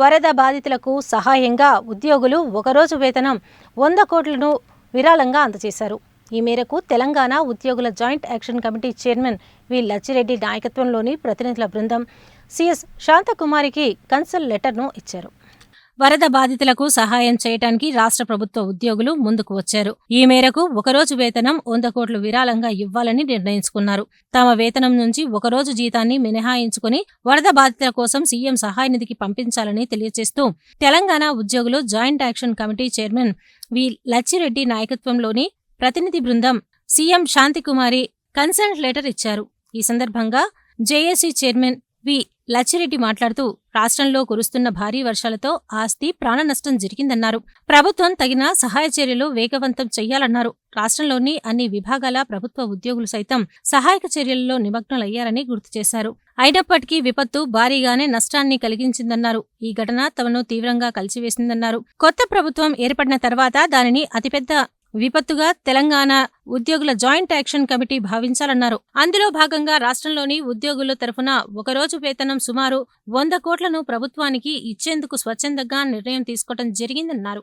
వరద బాధితులకు సహాయంగా ఉద్యోగులు ఒకరోజు వేతనం వంద కోట్లను విరాళంగా అందజేశారు. ఈ మేరకు తెలంగాణ ఉద్యోగుల joint action committee chairman V. Lachireddy నాయకత్వంలోని ప్రతినిధుల బృందం సిఎస్ శాంతకుమారికి కన్సల్ లెటర్ను ఇచ్చారు. వరద బాధితులకు సహాయం చేయడానికి రాష్ట్ర ప్రభుత్వ ఉద్యోగులు ముందుకు వచ్చారు. ఈ మేరకు ఒకరోజు వేతనం వంద కోట్లు విరాళంగా ఇవ్వాలని నిర్ణయించుకున్నారు. తమ వేతనం నుంచి ఒకరోజు జీతాన్ని మినహాయించుకుని వరద బాధితుల కోసం సీఎం సహాయ నిధికి పంపించాలని తెలియజేస్తూ తెలంగాణ ఉద్యోగులు joint action committee chairman V. Lachireddy నాయకత్వంలోని ప్రతినిధి బృందం సీఎం శాంతికుమారి కన్సల్ట్ లెటర్ ఇచ్చారు. ఈ సందర్భంగా జేఏసీ చైర్మన్ వి లచ్చిరెడ్డి మాట్లాడుతూ రాష్ట్రంలో కురుస్తున్న భారీ వర్షాలతో ఆస్తి ప్రాణ నష్టం జరిగిందన్నారు. ప్రభుత్వం తగిన సహాయ చర్యలు వేగవంతం చేయాలన్నారు. రాష్ట్రంలోని అన్ని విభాగాల ప్రభుత్వ ఉద్యోగులు సైతం సహాయక చర్యల్లో నిమగ్నలయ్యారని గుర్తు చేశారు. అయినప్పటికీ విపత్తు భారీగానే నష్టాన్ని కలిగించిందన్నారు. ఈ ఘటన తమను తీవ్రంగా కలిసివేసిందన్నారు. కొత్త ప్రభుత్వం ఏర్పడిన తర్వాత దానిని అతిపెద్ద విపత్తుగా తెలంగాణ ఉద్యోగుల జాయింట్ యాక్షన్ కమిటీ భావించాలన్నారు. అందులో భాగంగా రాష్ట్రంలోని ఉద్యోగుల తరఫున ఒకరోజు వేతనం సుమారు వంద కోట్లను ప్రభుత్వానికి ఇచ్చేందుకు స్వచ్ఛందంగా నిర్ణయం తీసుకోవడం జరిగిందన్నారు.